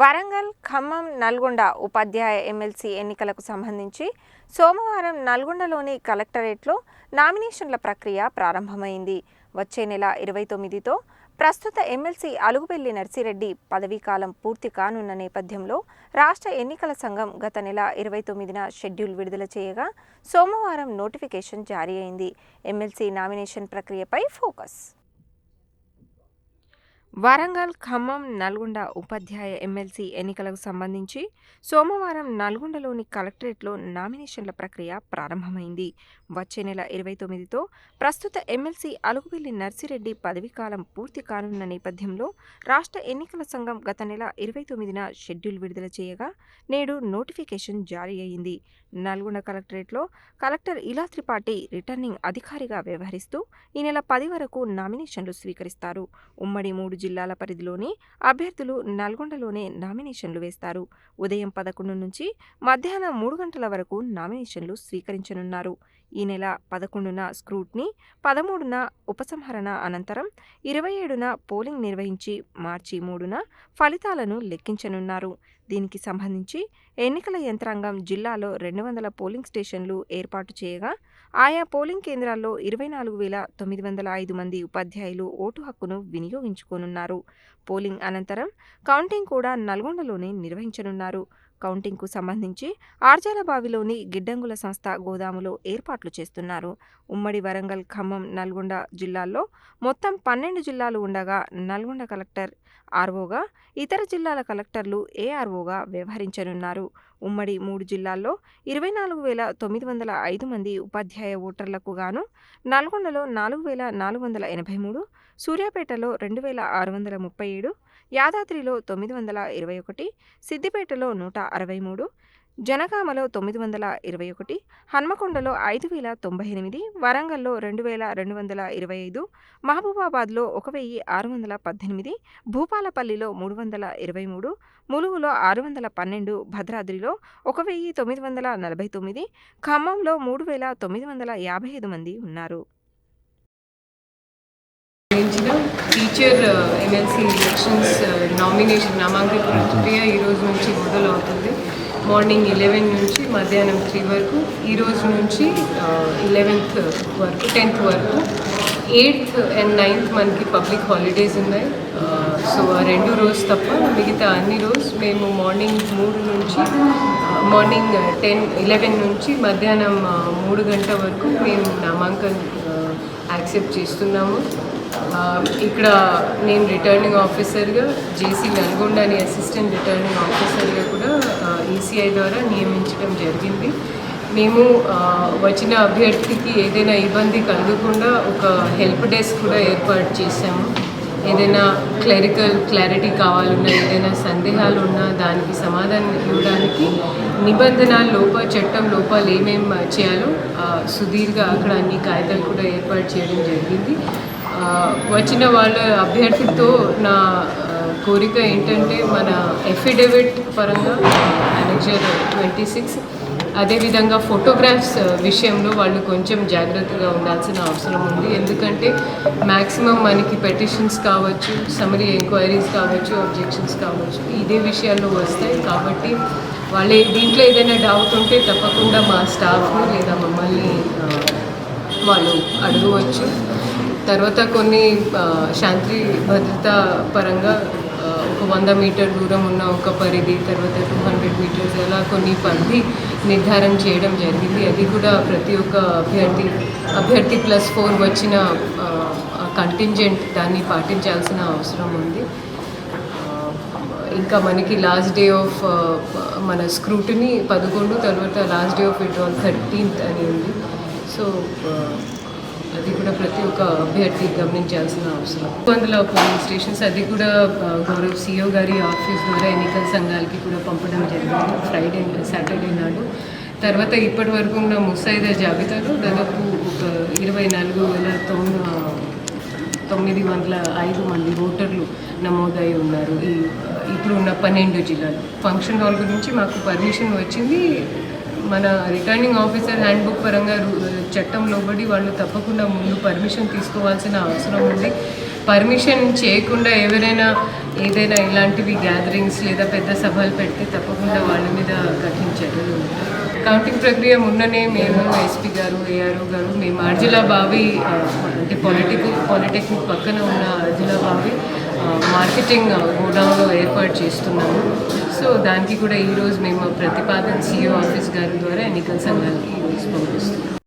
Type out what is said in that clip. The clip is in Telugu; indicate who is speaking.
Speaker 1: వరంగల్ ఖమ్మం నల్గొండ ఉపాధ్యాయ ఎమ్మెల్సీ ఎన్నికలకు సంబంధించి సోమవారం నల్గొండలోని కలెక్టరేట్లో నామినేషన్ల ప్రక్రియ ప్రారంభమైంది. వచ్చే నెల ఇరవై తొమ్మిదితో ప్రస్తుత ఎమ్మెల్సీ అలుగుబెల్లి నర్సిరెడ్డి పదవీకాలం పూర్తి కానున్న నేపథ్యంలో రాష్ట్ర ఎన్నికల సంఘం గత నెల ఇరవై తొమ్మిదిన షెడ్యూల్ విడుదల చేయగా సోమవారం నోటిఫికేషన్ జారీ అయింది. ఎమ్మెల్సీ నామినేషన్ ప్రక్రియపై ఫోకస్. వరంగల్ ఖమ్మం నల్గొండ ఉపాధ్యాయ ఎమ్మెల్సీ ఎన్నికలకు సంబంధించి సోమవారం నల్గొండలోని కలెక్టరేట్లో నామినేషన్ల ప్రక్రియ ప్రారంభమైంది. వచ్చే నెల ఇరవై తొమ్మిదితో ప్రస్తుత ఎమ్మెల్సీ అలుగుబిల్లి నర్సిరెడ్డి పదవీకాలం పూర్తి కానున్న నేపథ్యంలో రాష్ట్ర ఎన్నికల సంఘం గత నెల ఇరవై తొమ్మిదిన షెడ్యూల్ విడుదల చేయగా నేడు నోటిఫికేషన్ జారీ అయింది. నల్గొండ కలెక్టరేట్లో కలెక్టర్ ఇలా త్రిపాఠి రిటర్నింగ్ అధికారిగా వ్యవహరిస్తూ ఈ నెల పది వరకు నామినేషన్లు స్వీకరిస్తారు. ఉమ్మడి మూడు జిల్లాల పరిధిలోని అభ్యర్థులు నల్గొండలోనే నామినేషన్లు వేస్తారు. ఉదయం పదకొండు నుంచి మధ్యాహ్నం మూడు గంటల వరకు నామినేషన్లు స్వీకరించనున్నారు. ఈ నెల పదకొండున స్క్రూట్ని పదమూడున ఉపసంహరణ అనంతరం ఇరవై ఏడున పోలింగ్ నిర్వహించి మార్చి మూడున ఫలితాలను లెక్కించనున్నారు. దీనికి సంబంధించి ఎన్నికల యంత్రాంగం జిల్లాలో రెండు వందల పోలింగ్ స్టేషన్లు ఏర్పాటు చేయగా ఆయా పోలింగ్ కేంద్రాల్లో ఇరవై నాలుగు వేల తొమ్మిది వందల ఐదు మంది ఉపాధ్యాయులు ఓటు హక్కును వినియోగించుకోనున్నారు. పోలింగ్ అనంతరం కౌంటింగ్ కూడా నల్గొండలోనే నిర్వహించనున్నారు. కౌంటింగ్కు సంబంధించి ఆర్జాలబావిలోని గిడ్డంగుల సంస్థ గోదాములో ఏర్పాట్లు చేస్తున్నారు. ఉమ్మడి వరంగల్ ఖమ్మం నల్గొండ జిల్లాల్లో మొత్తం పన్నెండు జిల్లాలు ఉండగా నల్గొండ కలెక్టర్ ఆర్ఓగా ఇతర జిల్లాల కలెక్టర్లు ఏఆర్ఓగా వ్యవహరించనున్నారు. ఉమ్మడి మూడు జిల్లాల్లో ఇరవై నాలుగు వేల తొమ్మిది వందల ఐదు మంది ఉపాధ్యాయ ఓటర్లకు గాను నల్గొండలో నాలుగు వేల నాలుగు వందల ఎనభై మూడు సూర్యాపేటలో రెండు వేల ఆరు వందల ముప్పై ఏడు యాదాద్రిలో తొమ్మిది వందల ఇరవై ఒకటి సిద్దిపేటలో నూట అరవై మూడు జనగామలో తొమ్మిది వందల ఇరవై ఒకటి హన్మకొండలో ఐదు వేల తొంభై ఎనిమిది వరంగల్లో రెండు వేల రెండు వందల ఇరవై ఐదు మహబూబాబాద్లో ఒక వెయ్యి ఆరు వందల పద్దెనిమిది భూపాలపల్లిలో మూడు వందల ఇరవై మూడు ములుగులో ఆరు వందల పన్నెండు భద్రాద్రిలో ఒక వెయ్యి తొమ్మిది వందల నలభై తొమ్మిది ఖమ్మంలో మూడు వేల తొమ్మిది వందల యాభై ఐదు మంది ఉన్నారు.
Speaker 2: టీచర్ ఎమ్మెల్సీ ఎలక్షన్స్ నామినేషన్ నామాంకన ప్రక్రియ ఈ రోజు నుంచి మొదలవుతుంది. మార్నింగ్ ఎలెవెన్ నుంచి మధ్యాహ్నం త్రీ వరకు ఈ రోజు నుంచి uh, ఇలెవెన్త్ వరకు టెన్త్ వరకు ఎయిత్ అండ్ నైన్త్ మనకి పబ్లిక్ హాలిడేస్ ఉన్నాయి. Uh, సో ఆ రెండు రోజు తప్ప మిగతా అన్ని రోజు మేము మార్నింగ్ మూడు నుంచి మార్నింగ్ టెన్ ఇలెవెన్ నుంచి మధ్యాహ్నం uh, మూడు గంటల వరకు మేము నామాంకన్ యాక్సెప్ట్ చేస్తున్నాము. ఇక్కడ నేను రిటర్నింగ్ ఆఫీసర్గా జేసీ నల్గొండ అని అసిస్టెంట్ రిటర్నింగ్ ఆఫీసర్గా కూడా ఈసీఐ ద్వారా నియమించడం జరిగింది. మేము వచ్చిన అభ్యర్థికి ఏదైనా ఇబ్బంది కలగకుండా ఒక హెల్ప్ డెస్క్ కూడా ఏర్పాటు చేశాము. ఏదైనా క్లరికల్ క్లారిటీ కావాలన్నా ఏదైనా సందేహాలు ఉన్నా దానికి సమాధానం ఇవ్వడానికి నిబంధన లోప చట్టం లోపాలు ఏమేమి చేయాలో సుదీర్ఘ అక్కడ అన్ని కాగితాలు కూడా ఏర్పాటు చేయడం జరిగింది. వచ్చిన వాళ్ళ అభ్యర్థితో నా కోరిక ఏంటంటే మన ఎఫిడేవిట్ పరంగా మేనేజర్ ట్వంటీ సిక్స్ అదేవిధంగా ఫోటోగ్రాఫ్స్ విషయంలో వాళ్ళు కొంచెం జాగ్రత్తగా ఉండాల్సిన అవసరం ఉంది. ఎందుకంటే మ్యాక్సిమం మనకి పెటిషన్స్ కావచ్చు సమరీ ఎంక్వైరీస్ కావచ్చు అబ్జెక్షన్స్ కావచ్చు ఇదే విషయాల్లో వస్తాయి. కాబట్టి వాళ్ళే దీంట్లో ఏదైనా డౌట్ ఉంటే తప్పకుండా మా స్టాఫ్ లేదా మమ్మల్ని వాళ్ళు అడగవచ్చు తర్వాత కొన్ని శాంతి భద్రత పరంగా ఒక వంద మీటర్ దూరం ఉన్న ఒక పరిధి తర్వాత టూ హండ్రెడ్ మీటర్స్ అలా కొన్ని పరిధి నిర్ధారణ చేయడం జరిగింది. అది కూడా ప్రతి ఒక్క అభ్యర్థి అభ్యర్థి ప్లస్ ఫోర్ వచ్చిన కంటింజెంట్ దాన్ని పాటించాల్సిన అవసరం ఉంది. ఇంకా మనకి లాస్ట్ డే ఆఫ్ మన స్క్రూటిని పదకొండు తర్వాత last day of withdrawal thirteenth అని ఉంది. సో అది కూడా ప్రతి ఒక్క అభ్యర్థి గమనించాల్సిన అవసరం. వందల పోలింగ్ స్టేషన్స్ అది కూడా గౌరవ గౌరవ్ సిఓ గారి ఆఫీస్ ద్వారా ఎన్నికల సంఘాలకి కూడా పంపడం జరిగింది. ఫ్రైడే సాటర్డే నాడు. తర్వాత ఇప్పటి వరకు ఉన్న ముసాయిదా జాబితాలో దాదాపు ఒక ఇరవై నాలుగు వేల తొమ్మిది తొమ్మిది వందల ఐదు మంది ఓటర్లు నమోదై ఉన్నారు ఈ ఇప్పుడు ఉన్న పన్నెండు జిల్లాలు. ఫంక్షన్ హాల్ గురించి మాకు పర్మిషన్ వచ్చింది. మన రిటర్నింగ్ ఆఫీసర్ హ్యాండ్బుక్ పరంగా రు- చట్టం లోబడి వాళ్ళు తప్పకుండా ముందు పర్మిషన్ తీసుకోవాల్సిన అవసరం ఉంది. పర్మిషన్ చేయకుండా ఎవరైనా ఏదైనా ఇలాంటివి గ్యాదరింగ్స్ లేదా పెద్ద సభలు పెడితే తప్పకుండా వాళ్ళ మీద కఠిన చర్యలు కౌంటింగ్ ప్రక్రియ మొన్ననే మేము ఎస్పీ గారు ఏఆర్ఓ గారు మేము అర్జులా బావి అంటే పొలిటికల్ పాలిటెక్నిక్ పక్కన ఉన్న అర్జులా మార్కెటింగ్ గోడౌన్లో ఏర్పాటు చేస్తున్నాము. సో దానికి కూడా ఈరోజు మేము ప్రతిపాదన సిఇఓ ఆఫీస్ గారి ద్వారా ఎన్నికల సంఘానికి ఈరోజు పంపిస్తున్నాం